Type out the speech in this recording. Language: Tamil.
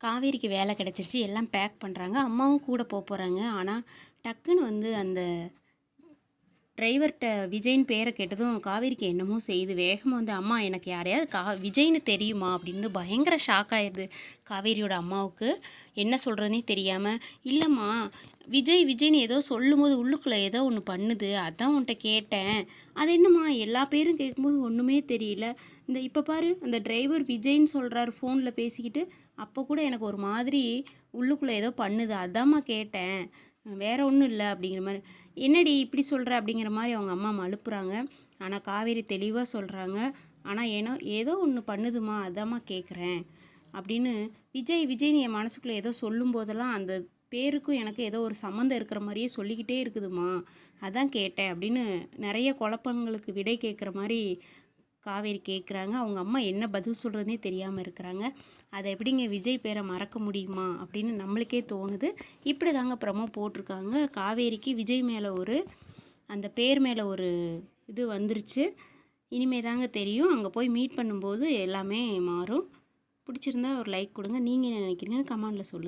காவேரிக்கு வேலை கிடச்சிருச்சு எல்லாம் பேக் பண்ணுறாங்க அம்மாவும் கூட போக போகிறாங்க ஆனால் டக்குன்னு வந்து அந்த டிரைவர்கிட்ட விஜய்ன்னு பேரை கேட்டதும் காவேரிக்கு என்னமோ செய்யுது வேகமாக வந்து அம்மா எனக்கு யாரையாவது கா விஜய்னு தெரியுமா? அப்படின்னு பயங்கர ஷாக் ஆயிடுது காவேரியோட அம்மாவுக்கு. என்ன சொல்கிறதுனே தெரியாமல் இல்லைம்மா விஜய் விஜய்னு ஏதோ சொல்லும்போது உள்ளுக்குள்ளே ஏதோ ஒன்று பண்ணுது. அதான் உன்கிட்ட கேட்டேன். அது என்னம்மா? எல்லா பேரும் கேட்கும்போது ஒன்றுமே தெரியல. இந்த இப்போ பாரு அந்த டிரைவர் விஜய்னு சொல்கிறாரு ஃபோனில் பேசிக்கிட்டு அப்போ கூட எனக்கு ஒரு மாதிரி உள்ளுக்குள்ளே ஏதோ பண்ணுது. அதாம்மா கேட்டேன். வேற ஒன்றும் இல்லை அப்படிங்கிற மாதிரி. என்னடி இப்படி சொல்கிற அப்படிங்கிற மாதிரி அவங்க அம்மா மழுப்புறாங்க ஆனால் காவேரி தெளிவாக சொல்கிறாங்க ஆனால் ஏனோ ஏதோ ஒன்று பண்ணுதுமா அதாம்மா கேட்குறேன் அப்படின்னு விஜய் விஜய்னு என் மனசுக்குள்ளே ஏதோ சொல்லும் போதெல்லாம் அந்த பேருக்கும் எனக்கு ஏதோ ஒரு சம்மந்தம் இருக்கிற மாதிரியே சொல்லிக்கிட்டே இருக்குதுமா. அதான் கேட்டேன் அப்படின்னு நிறைய குழப்பங்களுக்கு விடை கேட்குற மாதிரி காவேரி கேட்குறாங்க அவங்க அம்மா என்ன பதில் சொல்கிறதுனே தெரியாமல் இருக்கிறாங்க. அதை எப்படிங்க விஜய் பேரை மறக்க முடியுமா? அப்படின்னு நம்மளுக்கே தோணுது. இப்படி தாங்க ப்ரமோ போட்டிருக்காங்க காவேரிக்கு விஜய் மேலே ஒரு அந்த பேர் மேலே ஒரு இது வந்துருச்சு. இனிமே தாங்க தெரியும். அங்கே போய் மீட் பண்ணும்போது எல்லாமே மாறும். பிடிச்சிருந்தா ஒரு லைக் கொடுங்க. நீங்கள் என்ன நினைக்கிறீங்கன்னு கமெண்டில் சொல்லுங்கள்